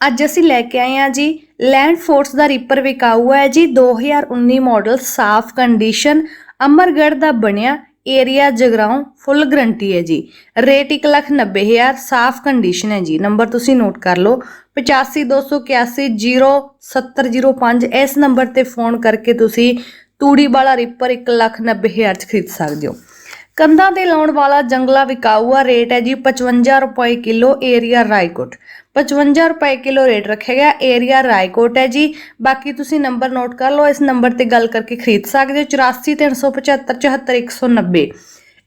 ਅੱਜ ਅਸੀਂ ਲੈ ਕੇ ਆਏ ਹਾਂ ਜੀ ਲੈਂਡ ਫੋਰਸ ਦਾ ਰੀਪਰ ਵਿਕਾਊ ਹੈ ਜੀ 2019 ਮਾਡਲ ਸਾਫ਼ ਕੰਡੀਸ਼ਨ ਅਮਰਗੜ੍ਹ ਦਾ ਬਣਿਆ ਏਰੀਆ ਜਗਰਾਉਂ ਫੁੱਲ ਗਰੰਟੀ ਹੈ ਜੀ। ਰੇਟ 190000 ਸਾਫ਼ ਕੰਡੀਸ਼ਨ ਹੈ ਜੀ। ਨੰਬਰ ਤੁਸੀਂ ਨੋਟ ਕਰ ਲਓ 8528807005 ਇਸ ਨੰਬਰ ਤੇ ਫੋਨ ਕਰਕੇ ਤੁਸੀਂ ਤੂੜੀ ਵਾਲਾ ਰੀਪਰ 190000 ਚ ਖਰੀਦ ਸਕਦੇ ਹੋ। ਕੰਧਾਂ ਤੇ ਲਾਉਣ ਵਾਲਾ ਜੰਗਲਾ ਵਿਕਾਊਆ ਰੇਟ ਹੈ ਜੀ 55 ਰੁਪਏ ਕਿਲੋ ਏਰੀਆ ਰਾਏਕੋਟ। 55 ਰੁਪਏ ਕਿਲੋ ਰੇਟ ਰੱਖਿਆ ਗਿਆ, ਏਰੀਆ ਰਾਏਕੋਟ ਹੈ ਜੀ। ਬਾਕੀ ਤੁਸੀਂ ਨੰਬਰ ਨੋਟ ਕਰ ਲਓ, ਇਸ ਨੰਬਰ ਤੇ ਗੱਲ ਕਰਕੇ ਖਰੀਦ ਸਕਦੇ ਹੋ 8437574190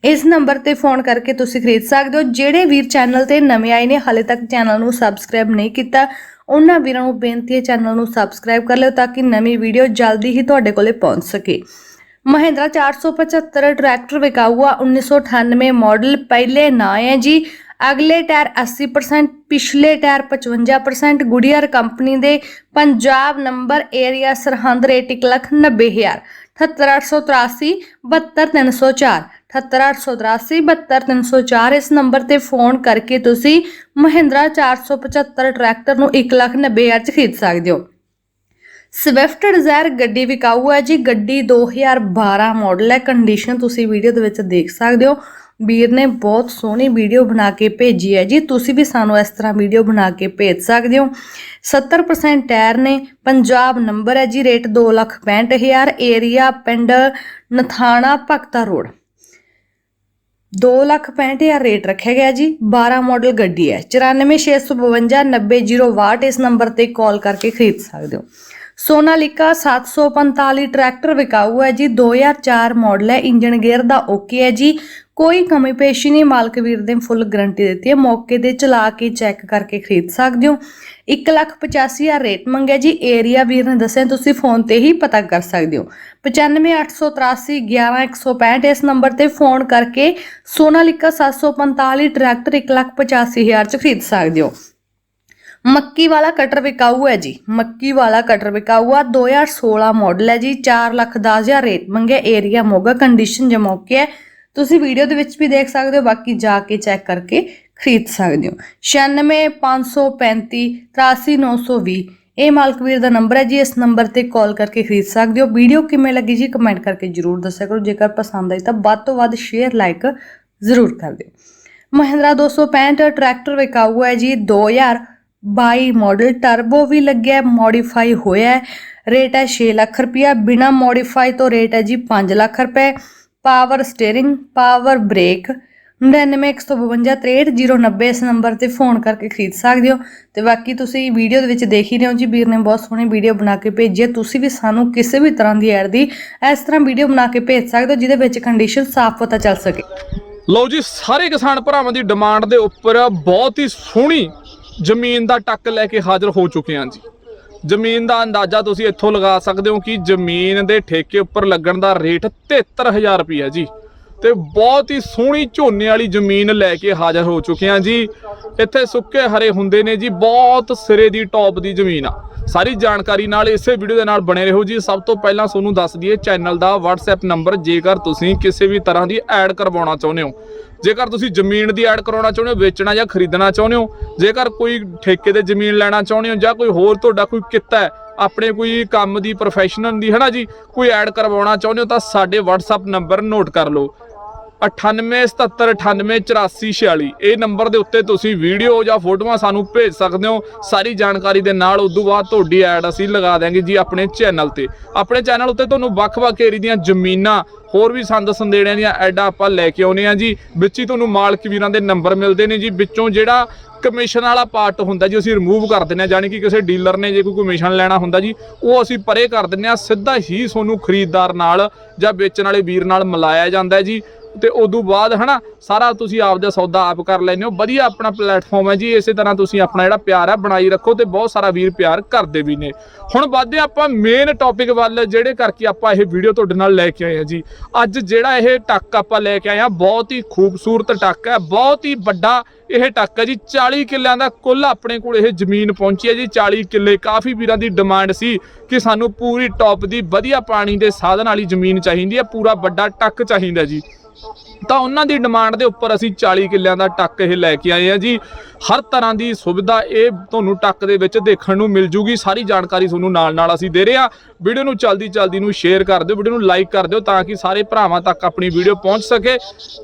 ਇਸ ਨੰਬਰ ਤੇ ਫੋਨ ਕਰਕੇ ਤੁਸੀਂ ਖਰੀਦ ਸਕਦੇ ਹੋ। ਜਿਹੜੇ ਵੀਰ ਚੈਨਲ ਤੇ ਨਵੇਂ ਆਏ ਨੇ, ਹਾਲੇ ਤੱਕ ਚੈਨਲ ਨੂੰ ਸਬਸਕ੍ਰਾਈਬ ਨਹੀਂ ਕੀਤਾ, ਉਹਨਾਂ ਵੀਰਾਂ ਨੂੰ ਬੇਨਤੀ ਹੈ ਚੈਨਲ ਨੂੰ ਸਬਸਕ੍ਰਾਈਬ ਕਰ ਲਿਓ ਤਾਂ ਕਿ ਨਵੀਂ ਵੀਡੀਓ ਜਲਦੀ ਹੀ ਤੁਹਾਡੇ ਕੋਲੇ ਪਹੁੰਚ ਸਕੇ। ਮਹਿੰਦਰਾ 475 ਟਰੈਕਟਰ ਵਿਕਾਊ ਆ 1998 ਮਾਡਲ ਪਹਿਲੇ ਨਾ ਹੈ ਜੀ। ਅਗਲੇ ਟਾਇਰ 80% ਪਿਛਲੇ ਟਾਇਰ 55% ਗੁਡੀਅਰ ਕੰਪਨੀ ਦੇ Punjab number area Sirhind rate 190000 78883 72304 78883 72304 ਇਸ ਨੰਬਰ ਤੇ ਫੋਨ ਕਰਕੇ ਤੁਸੀਂ ਮਹਿੰਦਰਾ 475 ਟਰੈਕਟਰ ਨੂੰ 190000 ਚ ਖਰੀਦ ਸਕਦੇ ਹੋ। ਸਵਿਫਟ ਡਿਜ਼ਾਇਰ ਗੱਡੀ ਵਿਕਾਊ ਹੈ ਜੀ। ਗੱਡੀ 2012 ਮਾਡਲ ਹੈ। ਕੰਡੀਸ਼ਨ ਤੁਸੀਂ ਵੀਡੀਓ ਦੇ ਵਿੱਚ ਦੇਖ ਸਕਦੇ ਹੋ। ਵੀਰ ਨੇ ਬਹੁਤ ਸੋਹਣੀ ਵੀਡੀਓ ਬਣਾ ਕੇ ਭੇਜੀ ਹੈ ਜੀ। ਤੁਸੀਂ ਵੀ ਸਾਨੂੰ ਇਸ ਤਰ੍ਹਾਂ ਵੀਡੀਓ ਬਣਾ ਕੇ ਭੇਜ ਸਕਦੇ ਹੋ। 70% ਟਾਇਰ ਨੇ। ਪੰਜਾਬ ਨੰਬਰ ਹੈ ਜੀ। ਰੇਟ 265000 ਏਰੀਆ ਪਿੰਡ ਨਥਾਣਾ ਭਗਤਾ ਰੋਡ। 265000 ਰੇਟ ਰੱਖਿਆ ਗਿਆ ਜੀ। 12 ਮਾਡਲ ਗੱਡੀ ਹੈ। 94652 90 ਵਾਟ ਇਸ ਨੰਬਰ ਤੇ ਕਾਲ ਕਰਕੇ ਖਰੀਦ ਸਕਦੇ ਹੋ। ਸੋਨਾਲੀਕਾ 745 ਟਰੈਕਟਰ ਵਿਕਾਊ ਹੈ ਜੀ। 2004 ਮਾਡਲ ਹੈ। ਇੰਜਨ ਗੇਅਰ ਦਾ ਓਕੇ ਹੈ ਜੀ। ਕੋਈ ਕਮੀ ਪੇਸ਼ੀ ਨਹੀਂ। ਮਾਲਕ ਵੀਰ ਨੇ ਫੁੱਲ ਗਾਰੰਟੀ ਦਿੱਤੀ ਹੈ। ਮੌਕੇ ਤੇ ਚਲਾ ਕੇ ਚੈੱਕ ਕਰਕੇ ਖਰੀਦ ਸਕਦੇ ਹੋ। 185000 ਰੇਟ ਮੰਗਿਆ ਜੀ। ਏਰੀਆ ਵੀਰ ਨੇ ਦੱਸਿਆ, ਤੁਸੀਂ ਫੋਨ ਤੇ ਹੀ ਪਤਾ ਕਰ ਸਕਦੇ ਹੋ। 9583 11165 ਇਸ ਨੰਬਰ ਤੇ ਫੋਨ ਕਰਕੇ ਸੋਨਾਲੀਕਾ 745 ਟਰੈਕਟਰ 185000 ਚ ਖਰੀਦ ਸਕਦੇ ਹੋ। ਮੱਕੀ ਵਾਲਾ ਕਟਰ ਵਿਕਾਊ ਹੈ ਜੀ। ਮੱਕੀ ਵਾਲਾ ਕਟਰ ਵਿਕਾਊ ਆ। 2016 ਮਾਡਲ ਹੈ ਜੀ। 4 ਲੱਖ 10000 ਰੇਟ ਮੰਗਿਆ। ਏਰੀਆ ਮੋਗਾ ਕੰਡੀਸ਼ਨ ਜਮੋਕੇ ਹੈ। ਤੁਸੀਂ ਵੀਡੀਓ ਦੇ ਵਿੱਚ ਵੀ ਦੇਖ ਸਕਦੇ ਹੋ। ਬਾਕੀ ਜਾ ਕੇ ਚੈੱਕ ਕਰਕੇ ਖਰੀਦ ਸਕਦੇ ਹੋ। 96535 83920 ਇਹ ਮਾਲਕਵੀਰ ਦਾ ਨੰਬਰ ਹੈ ਜੀ। ਇਸ ਨੰਬਰ ਤੇ ਕਾਲ ਕਰਕੇ ਖਰੀਦ ਸਕਦੇ ਹੋ। ਵੀਡੀਓ ਕਿਵੇਂ ਲੱਗੀ ਜੀ? ਕਮੈਂਟ ਕਰਕੇ ਜਰੂਰ ਦੱਸਿਆ ਕਰੋ। ਜੇਕਰ ਪਸੰਦ ਆਈ ਤਾਂ ਵੱਧ ਤੋਂ ਵੱਧ ਸ਼ੇਅਰ ਲਾਈਕ ਜ਼ਰੂਰ ਕਰ ਦਿਓ। ਮਹਿੰਦਰਾ 265 ਟਰੈਕਟਰ ਵਿਕਾਊ ਹੈ ਜੀ। 2000 22 ਮਾਡਲ ਟਰਬੋ ਵੀ ਲੱਗਿਆ ਮੋਡੀਫਾਈ ਹੋਇਆ ਰੇਟ ਹੈ 6 ਲੱਖ ਰੁਪਇਆ। ਬਿਨਾ ਮੋਡੀਫਾਈ ਤੋਂ ਰੇਟ ਹੈ ਜੀ 5 ਲੱਖ ਰੁਪਏ। ਪਾਵਰ ਸਟੀਅਰਿੰਗ ਪਾਵਰ ਬ੍ਰੇਕ 9915533090 ਇਸ ਨੰਬਰ ਤੇ ਫੋਨ ਕਰਕੇ ਖਰੀਦ ਸਕਦੇ ਹੋ। ਤੇ ਬਾਕੀ ਤੁਸੀਂ ਵੀਡੀਓ ਦੇ ਵਿੱਚ ਦੇਖ ਹੀ ਰਹੇ ਹੋ ਜੀ। ਵੀਰ ਨੇ ਬਹੁਤ ਸੋਹਣੀ ਵੀਡੀਓ ਬਣਾ ਕੇ ਭੇਜੀ ਹੈ। ਤੁਸੀਂ ਵੀ ਸਾਨੂੰ ਕਿਸੇ ਵੀ ਤਰ੍ਹਾਂ ਦੀ ਐਡ ਦੀ ਇਸ ਤਰ੍ਹਾਂ ਵੀਡੀਓ ਬਣਾ ਕੇ ਭੇਜ ਸਕਦੇ ਹੋ, ਜਿਹਦੇ ਵਿੱਚ ਕੰਡੀਸ਼ਨ ਸਾਫ਼ ਪਤਾ ਚੱਲ ਸਕੇ। ਲਓ ਜੀ, ਸਾਰੇ ਕਿਸਾਨ ਭਰਾਵਾਂ ਦੀ ਡਿਮਾਂਡ ਦੇ ਉੱਪਰ ਬਹੁਤ ਹੀ ਸੋਹਣੀ ਜ਼ਮੀਨ ਦਾ ਟੱਕ ਲੈ ਕੇ ਹਾਜ਼ਰ ਹੋ ਚੁੱਕੇ ਹਾਂ ਜੀ। ਜ਼ਮੀਨ ਦਾ ਅੰਦਾਜ਼ਾ ਤੁਸੀਂ ਇੱਥੋਂ ਲਗਾ ਸਕਦੇ ਹੋ ਕਿ ਜ਼ਮੀਨ ਦੇ ਠੇਕੇ ਉੱਪਰ ਲੱਗਣ ਦਾ ਰੇਟ 73000 ਰੁਪਈਆ ਜੀ। ਤੇ ਬਹੁਤ ਹੀ ਸੋਹਣੀ ਝੋਨੇ ਵਾਲੀ ਜ਼ਮੀਨ ਲੈ ਕੇ ਹਾਜ਼ਰ ਹੋ ਚੁੱਕੇ ਹਾਂ ਜੀ। ਇੱਥੇ ਸੁੱਕੇ ਹਰੇ ਹੁੰਦੇ ਨੇ ਜੀ, ਬਹੁਤ ਸਿਰੇ ਦੀ ਟੌਪ ਦੀ ਜ਼ਮੀਨ ਆ। ਸਾਰੀ ਜਾਣਕਾਰੀ ਨਾਲ ਇਸੇ ਵੀਡੀਓ ਦੇ ਨਾਲ ਬਣੇ ਰਹੋ ਜੀ। ਸਭ ਤੋਂ ਪਹਿਲਾਂ ਤੁਹਾਨੂੰ ਦੱਸ ਦਈਏ, ਚੈਨਲ ਦਾ WhatsApp ਨੰਬਰ, ਜੇਕਰ ਤੁਸੀਂ ਕਿਸੇ ਵੀ ਤਰ੍ਹਾਂ ਦੀ ਐਡ ਕਰਵਾਉਣਾ ਚਾਹੁੰਦੇ ਹੋ, ਜੇਕਰ ਤੁਸੀਂ ਜ਼ਮੀਨ ਦੀ ਐਡ ਕਰਾਉਣਾ ਚਾਹੁੰਦੇ ਹੋ, ਵੇਚਣਾ ਜਾਂ ਖਰੀਦਣਾ ਚਾਹੁੰਦੇ ਹੋ, ਜੇਕਰ ਕੋਈ ਠੇਕੇ ਤੇ ਜ਼ਮੀਨ ਲੈਣਾ ਚਾਹੁੰਦੇ ਹੋ ਜਾਂ ਕੋਈ ਹੋਰ ਤੁਹਾਡਾ ਕੋਈ ਕਿੱਤਾ ਹੈ, ਆਪਣੇ ਕੋਈ ਕੰਮ ਦੀ ਪ੍ਰੋਫੈਸ਼ਨਲ ਦੀ, ਹਨਾ ਜੀ, ਕੋਈ ਐਡ ਕਰਵਾਉਣਾ ਚਾਹੁੰਦੇ ਹੋ ਤਾਂ ਸਾਡੇ WhatsApp ਨੰਬਰ ਨੋਟ ਕਰ ਲਓ। 9877988446. ਇਹ ਨੰਬਰ ਦੇ ਉੱਤੇ ਤੁਸੀਂ ਵੀਡੀਓ ਜਾਂ ਫੋਟੋਆਂ ਸਾਨੂੰ ਭੇਜ ਸਕਦੇ ਹੋ। ਸਾਰੀ ਜਾਣਕਾਰੀ ਦੇ ਨਾਲ ਉਦੋਂ ਬਾਅਦ ਤੁਹਾਡੀ ਐਡ ਅਸੀਂ ਲਗਾ ਦਿਆਂਗੇ ਜੀ ਆਪਣੇ ਚੈਨਲ ਤੇ। ਆਪਣੇ ਚੈਨਲ ਉੱਤੇ ਤੁਹਾਨੂੰ ਵੱਖ-ਵੱਖ ਏਰੀ ਦੀਆਂ ਜ਼ਮੀਨਾਂ, ਹੋਰ ਵੀ ਸੰਦ ਸੰਦੇੜਿਆਂ ਦੀਆਂ ਐਡਾਂ ਆਪਾਂ ਲੈ ਕੇ ਆਉਨੇ ਆ ਜੀ। ਵਿੱਚ ਹੀ ਤੁਹਾਨੂੰ ਮਾਲਕ ਵੀਰਾਂ ਦੇ ਨੰਬਰ ਮਿਲਦੇ ਨੇ ਜੀ। ਵਿੱਚੋਂ ਜਿਹੜਾ ਕਮਿਸ਼ਨ ਵਾਲਾ ਪਾਰਟ ਹੁੰਦਾ ਜੀ, ਅਸੀਂ ਰਿਮੂਵ ਕਰ ਦਿੰਦੇ ਆ ਜਾਨੀ ਕਿ ਕਿਸੇ ਡੀਲਰ ਨੇ ਜੇ ਕੋਈ ਕਮਿਸ਼ਨ ਲੈਣਾ ਹੁੰਦਾ ਜੀ, ਉਹ ਅਸੀਂ ਪਰੇ ਕਰ ਦਿੰਦੇ ਆ ਸਿੱਧਾ ਹੀ ਤੁਹਾਨੂੰ ਖਰੀਦਦਾਰ ਨਾਲ ਜਾਂ ਵੇਚਣ ਵਾਲੇ ਵੀਰ ਨਾਲ ਮਿਲਾਇਆ ਜਾਂਦਾ ਜੀ। ਤੇ ਉਦੋਂ ਬਾਅਦ ਹਨਾ, ਸਾਰਾ ਤੁਸੀਂ ਆਪ ਦਾ ਸੌਦਾ ਆਪ ਕਰ ਲੈਂਦੇ ਹੋ। ਵਧੀਆ ਆਪਣਾ ਪਲੇਟਫਾਰਮ ਹੈ ਜੀ, ਇਸੇ ਤਰ੍ਹਾਂ ਤੁਸੀਂ ਆਪਣਾ ਜਿਹੜਾ ਪਿਆਰ ਹੈ ਬਣਾਈ ਰੱਖੋ ਤੇ ਬਹੁਤ ਸਾਰਾ ਵੀਰ ਪਿਆਰ ਕਰਦੇ ਵੀ ਨੇ। ਹੁਣ ਵੱਧਦੇ ਆਪਾਂ ਮੇਨ ਟੌਪਿਕ ਵੱਲ, ਜਿਹੜੇ ਕਰਕੇ ਆਪਾਂ ਇਹ ਵੀਡੀਓ ਤੁਹਾਡੇ ਨਾਲ ਲੈ ਕੇ ਆਏ ਹਾਂ ਜੀ। ਅੱਜ ਜਿਹੜਾ ਇਹ ਟੱਕ ਆਪਾਂ ਲੈ ਕੇ ਆਏ ਹਾਂ, ਬਹੁਤ ਹੀ ਖੂਬਸੂਰਤ ਟੱਕ ਹੈ, ਬਹੁਤ ਹੀ ਵੱਡਾ ਇਹ ਟੱਕ ਹੈ ਜੀ। 40 ਕਿੱਲਿਆਂ ਦਾ ਕੁੱਲ ਆਪਣੇ ਕੋਲ ਇਹ ਜ਼ਮੀਨ ਪਹੁੰਚੀ ਹੈ ਜੀ। 40 ਕਿੱਲੇ, ਕਾਫੀ ਵੀਰਾਂ ਦੀ ਡਿਮਾਂਡ ਸੀ ਕਿ ਸਾਨੂੰ ਪੂਰੀ ਟੌਪ ਦੀ ਵਧੀਆ ਪਾਣੀ ਦੇ ਸਾਧਨ ਵਾਲੀ ਜ਼ਮੀਨ ਚਾਹੀਦੀ ਹੈ, ਪੂਰਾ ਵੱਡਾ ਟੱਕ ਚਾਹੀਦਾ ਜੀ। ਤਾਂ ਉਹਨਾਂ ਦੀ ਡਿਮਾਂਡ ਦੇ ਉੱਪਰ ਅਸੀਂ 40 ਕਿੱਲਿਆਂ ਦਾ ਟੱਕ ਇਹ ਲੈ ਕੇ ਆਏ ਆ ਜੀ। ਹਰ ਤਰ੍ਹਾਂ ਦੀ ਸੁਵਿਧਾ ਇਹ ਤੁਹਾਨੂੰ ਟੱਕ ਦੇ ਵਿੱਚ ਦੇਖਣ ਨੂੰ ਮਿਲ ਜੂਗੀ। ਸਾਰੀ ਜਾਣਕਾਰੀ ਤੁਹਾਨੂੰ ਨਾਲ ਨਾਲ ਅਸੀਂ ਦੇ ਰਹੇ ਆ ਵੀਡੀਓ ਨੂੰ ਚਲਦੀ ਚਲਦੀ ਨੂੰ ਸ਼ੇਅਰ ਕਰ ਦਿਓ, ਵੀਡੀਓ ਨੂੰ ਲਾਈਕ ਕਰ ਦਿਓ ਤਾਂ ਕਿ ਸਾਰੇ ਭਰਾਵਾਂ ਤੱਕ ਆਪਣੀ ਵੀਡੀਓ ਪਹੁੰਚ ਸਕੇ।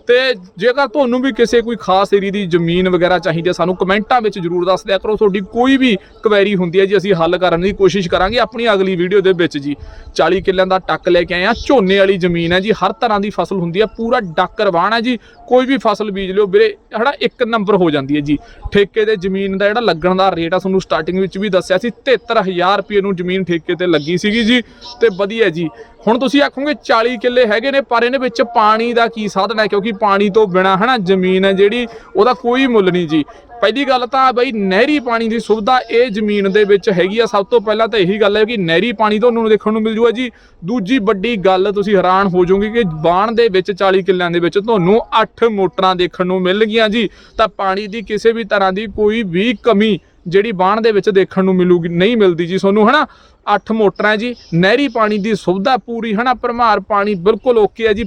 ਤੇ ਜੇਕਰ ਤੁਹਾਨੂੰ ਵੀ ਕਿਸੇ ਕੋਈ ਖਾਸ ਏਰੀਆ ਦੀ ਜ਼ਮੀਨ ਵਗੈਰਾ ਚਾਹੀਦੀ ਹੈ, ਸਾਨੂੰ ਕਮੈਂਟਾਂ ਵਿੱਚ ਜਰੂਰ ਦੱਸ ਦਿਆ ਕਰੋ। ਤੁਹਾਡੀ ਕੋਈ ਵੀ ਕੁਐਰੀ ਹੁੰਦੀ ਹੈ ਜੀ, ਅਸੀਂ ਹੱਲ ਕਰਨ ਦੀ ਕੋਸ਼ਿਸ਼ ਕਰਾਂਗੇ ਆਪਣੀ ਅਗਲੀ ਵੀਡੀਓ ਦੇ ਵਿੱਚ ਜੀ। 40 ਕਿੱਲਿਆਂ ਦਾ ਟੱਕ ਲੈ ਕੇ ਆਏ ਆ ਝੋਨੇ ਵਾਲੀ ਜ਼ਮੀਨ ਹੈ ਜੀ, ਹਰ ਤਰ੍ਹਾਂ ਦੀ ਫਸਲ ਹੁੰਦੀ ਹੈ, ਪੂਰਾ ਡੱਕ ਰਵਾਨ ਹੈ ਜੀ, ਕੋਈ ਵੀ ਫਸਲ ਬੀਜ ਲਿਓ ਵੀਰੇ ਹੜਾ ਇੱਕ ਨੰਬਰ ਹੋ ਜਾਂਦੀ ਹੈ ਜੀ। ਠੇਕੇ ਤੇ ਜ਼ਮੀਨ ਦਾ ਜਿਹੜਾ ਲੱਗਣ ਦਾ ਰੇਟ ਆ, ਤੁਹਾਨੂੰ ਸਟਾਰਟਿੰਗ ਵਿੱਚ ਵੀ ਦੱਸਿਆ ਸੀ 73000 ਰੁਪਏ ਨੂੰ ਜ਼ਮੀਨ ਠੇਕੇ ਤੇ ਲੱਗੀ ਸੀਗੀ ਜੀ, ਤੇ ਵਧੀਆ ਜੀ। ਹੁਣ ਤੁਸੀਂ ਆਖੋਗੇ 40 ਕਿੱਲੇ ਹੈਗੇ ਨੇ, ਪਰ ਇਹਦੇ ਵਿੱਚ ਪਾਣੀ ਦਾ ਕੀ ਸਾਧਨ ਹੈ? ਕਿਉਂਕਿ ਪਾਣੀ ਤੋਂ ਬਿਨਾ, ਹਨਾ, ਜ਼ਮੀਨ ਹੈ ਜਿਹੜੀ, ਉਹਦਾ ਕੋਈ ਮੁੱਲ ਨਹੀਂ ਜੀ। ਪਹਿਲੀ ਗੱਲ ਤਾਂ ਬਈ ਨਹਿਰੀ ਪਾਣੀ ਦੀ ਸੁਵਿਧਾ ਇਹ ਜ਼ਮੀਨ ਦੇ ਵਿੱਚ ਹੈਗੀ ਆ। ਸਭ ਤੋਂ ਪਹਿਲਾਂ ਤਾਂ ਇਹੀ ਗੱਲ ਹੈ ਕਿ ਨਹਿਰੀ ਪਾਣੀ ਤੁਹਾਨੂੰ ਦੇਖਣ ਨੂੰ ਮਿਲ ਜੂਗਾ ਜੀ। ਦੂਜੀ ਵੱਡੀ ਗੱਲ ਤੁਸੀਂ ਹੈਰਾਨ ਹੋ ਜਾਓਗੇ ਕਿ ਬਾਣ ਦੇ ਵਿੱਚ 40 ਕਿੱਲਿਆਂ ਦੇ ਵਿੱਚ ਤੁਹਾਨੂੰ 8 ਮੋਟਰਾਂ ਦੇਖਣ ਨੂੰ ਮਿਲ ਗਈਆਂ ਜੀ। ਤਾਂ ਪਾਣੀ ਦੀ ਕਿਸੇ ਵੀ ਤਰ੍ਹਾਂ ਦੀ ਕੋਈ ਵੀ ਕਮੀ ਜਿਹੜੀ ਬਾਣ ਦੇ ਵਿੱਚ ਦੇਖਣ ਨੂੰ ਮਿਲੂਗੀ, ਨਹੀਂ ਮਿਲਦੀ ਜੀ ਤੁਹਾਨੂੰ, ਹਨਾ? ਅੱਠ ਮੋਟਰਾਂ ਜੀ, ਨਹਿਰੀ ਪਾਣੀ ਦੀ ਸੁਵਿਧਾ ਪੂਰੀ, ਹਨਾ? ਭਰਮਾਰ ਪਾਣੀ ਬਿਲਕੁਲ ਓਕੇ ਹੈ ਜੀ।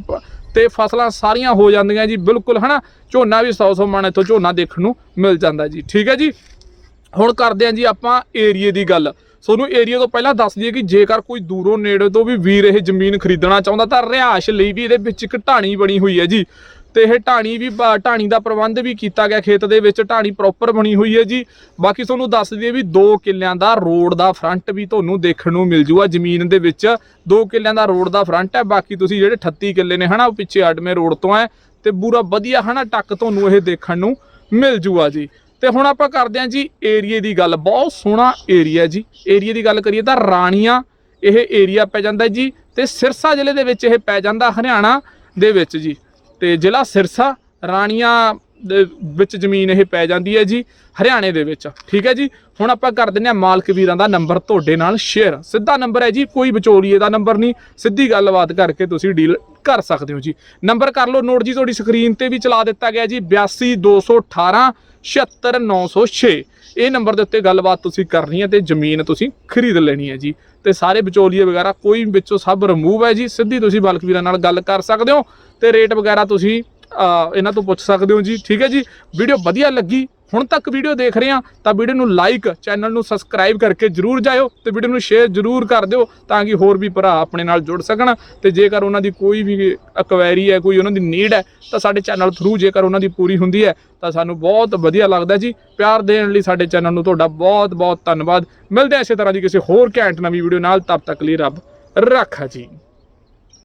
ਤੇ ਫਸਲਾਂ ਸਾਰੀਆਂ ਹੋ ਜਾਂਦੀਆਂ ਜੀ, ਬਿਲਕੁਲ, ਹਨਾ? ਝੋਨਾ ਵੀ 100 100 ਮਣ ਇੱਥੋਂ ਝੋਨਾ ਦੇਖਣ ਨੂੰ ਮਿਲ ਜਾਂਦਾ ਜੀ, ਠੀਕ ਹੈ ਜੀ? ਹੁਣ ਕਰਦੇ ਹਾਂ ਜੀ ਆਪਾਂ ਏਰੀਏ ਦੀ ਗੱਲ। ਤੁਹਾਨੂੰ ਏਰੀਆ ਤੋਂ ਪਹਿਲਾਂ ਦੱਸ ਦਈਏ ਕਿ ਜੇਕਰ ਕੋਈ ਦੂਰੋਂ ਨੇੜੇ ਤੋਂ ਵੀ ਵੀਰ ਇਹ ਜ਼ਮੀਨ ਖਰੀਦਣਾ ਚਾਹੁੰਦਾ ਤਾਂ ਰਿਹਾਇਸ਼ ਲਈ ਵੀ ਇਹਦੇ ਵਿੱਚ ਇੱਕ ਢਾਣੀ ਬਣੀ ਹੋਈ ਹੈ ਜੀ। ਤੇ ਇਹ ਢਾਣੀ ਵੀ ਢਾਣੀ ਦਾ ਪ੍ਰਬੰਧ ਵੀ ਕੀਤਾ ਗਿਆ ਖੇਤ ਦੇ ਵਿੱਚ, ਢਾਣੀ ਪ੍ਰੋਪਰ ਬਣੀ ਹੋਈ ਹੈ ਜੀ। ਬਾਕੀ ਤੁਹਾਨੂੰ ਦੱਸ ਦਈਏ ਵੀ ਦੋ ਕਿੱਲਿਆਂ ਦਾ ਰੋਡ ਦਾ ਫਰੰਟ ਵੀ ਤੁਹਾਨੂੰ ਦੇਖਣ ਨੂੰ ਮਿਲ ਜੂਗਾ ਜ਼ਮੀਨ ਦੇ ਵਿੱਚ। ਦੋ ਕਿੱਲਿਆਂ ਦਾ ਰੋਡ ਦਾ ਫਰੰਟ ਹੈ, ਬਾਕੀ ਤੁਸੀਂ ਜਿਹੜੇ 38 ਕਿੱਲੇ ਨੇ ਹਨਾ, ਉਹ ਪਿੱਛੇ ਅਡਮੇ ਰੋਡ ਤੋਂ ਹੈ, ਤੇ ਪੂਰਾ ਵਧੀਆ ਹਨਾ ਟੱਕ ਤੁਹਾਨੂੰ ਇਹ ਦੇਖਣ ਨੂੰ ਮਿਲ ਜੂਗਾ ਜੀ। ਤੇ ਹੁਣ ਆਪਾਂ ਕਰਦੇ ਹਾਂ ਜੀ ਏਰੀਏ ਦੀ ਗੱਲ, ਬਹੁਤ ਸੋਹਣਾ ਏਰੀਆ ਜੀ। ਏਰੀਏ ਦੀ ਗੱਲ ਕਰੀਏ ਤਾਂ ਰਾਣੀਆਂ, ਇਹ ਏਰੀਆ ਪੈ ਜਾਂਦਾ ਜੀ, ਤੇ ਸਿਰਸਾ ਜ਼ਿਲ੍ਹੇ ਦੇ ਵਿੱਚ ਇਹ ਪੈ ਜਾਂਦਾ ਹਰਿਆਣਾ ਦੇ ਵਿੱਚ ਜੀ। ਤੇ ਜ਼ਿਲ੍ਹਾ ਸਿਰਸਾ ਰਾਣੀਆਂ ਦੇ ਵਿੱਚ ਜ਼ਮੀਨ ਇਹ ਪੈ ਜਾਂਦੀ ਹੈ ਜੀ, ਹਰਿਆਣੇ ਦੇ ਵਿੱਚ। ਠੀਕ ਹੈ ਜੀ? ਹੁਣ ਆਪਾਂ ਕਰ ਦਿੰਦੇ ਹਾਂ ਮਾਲਕ ਵੀਰਾਂ ਦਾ ਨੰਬਰ, ਤੁਹਾਡੇ ਨਾਲ ਸ਼ੇਅਰ ਸਿੱਧਾ ਨੰਬਰ ਹੈ ਜੀ, ਕੋਈ ਵਿਚੋਲੀਏ ਦਾ ਨੰਬਰ ਨਹੀਂ। ਸਿੱਧੀ ਗੱਲਬਾਤ ਕਰਕੇ ਤੁਸੀਂ ਡੀਲ ਕਰ ਸਕਦੇ ਹੋ ਜੀ। ਨੰਬਰ ਕਰ ਲਓ, ਨੋਟ ਜੀ, ਤੁਹਾਡੀ ਸਕਰੀਨ ਤੇ ਵੀ ਚਲਾ ਦਿੱਤਾ ਗਿਆ ਜੀ 82218 76906 ਇਹ ਨੰਬਰ ਦੇ ਉੱਤੇ ਗੱਲਬਾਤ ਤੁਸੀਂ ਕਰਨੀ ਹੈ ਤੇ ਜ਼ਮੀਨ ਤੁਸੀਂ ਖਰੀਦ ਲੈਣੀ ਹੈ ਜੀ। ਤੇ ਸਾਰੇ ਵਿਚੋਲੀਏ ਵਗੈਰਾ ਕੋਈ ਵਿੱਚੋਂ ਸਭ ਰਿਮੂਵ ਹੈ ਜੀ। ਸਿੱਧੀ ਤੁਸੀਂ ਬਲਕ ਵੀਰਾਂ ਨਾਲ ਗੱਲ ਕਰ ਸਕਦੇ ਹੋ ਤੇ ਰੇਟ ਵਗੈਰਾ ਤੁਸੀਂ ਇਹਨਾਂ ਤੋਂ ਪੁੱਛ ਸਕਦੇ ਹੋ ਜੀ। ਠੀਕ ਹੈ ਜੀ। ਵੀਡੀਓ ਵਧੀਆ ਲੱਗੀ ਹੁਣ ਤੱਕ ਵੀਡੀਓ ਦੇਖ ਰਹੇ ਆ ਤਾਂ ਵੀਡੀਓ ਨੂੰ ਲਾਈਕ ਚੈਨਲ ਨੂੰ ਸਬਸਕ੍ਰਾਈਬ ਕਰਕੇ ਜਰੂਰ ਜਾਇਓ ਤੇ ਵੀਡੀਓ ਨੂੰ ਸ਼ੇਅਰ ਜਰੂਰ ਕਰ ਦਿਓ ਤਾਂ ਕਿ ਹੋਰ ਵੀ ਭਰਾ ਆਪਣੇ ਨਾਲ ਜੁੜ ਸਕਣ ਤੇ ਜੇਕਰ ਉਹਨਾਂ ਦੀ ਕੋਈ ਵੀ ਅਕਵੈਰੀ ਹੈ, ਕੋਈ ਉਹਨਾਂ ਦੀ ਨੀਡ ਹੈ, ਤਾਂ ਸਾਡੇ ਚੈਨਲ ਥਰੂ ਜੇਕਰ ਉਹਨਾਂ ਦੀ ਪੂਰੀ ਹੁੰਦੀ ਹੈ, ਤਾਂ ਸਾਨੂੰ ਬਹੁਤ ਵਧੀਆ ਲੱਗਦਾ ਜੀ। ਪਿਆਰ ਦੇਣ ਲਈ ਸਾਡੇ ਚੈਨਲ ਨੂੰ ਤੁਹਾਡਾ ਬਹੁਤ ਬਹੁਤ ਧੰਨਵਾਦ। ਮਿਲਦੇ ਹਾਂ ਇਸੇ ਤਰ੍ਹਾਂ ਦੀ ਕਿਸੇ ਹੋਰ ਘੈਂਟ ਨਵੀਂ ਵੀਡੀਓ ਨਾਲ, ਤਬ ਤੱਕ ਲਈ ਰੱਬ ਰੱਖਾ ਜੀ।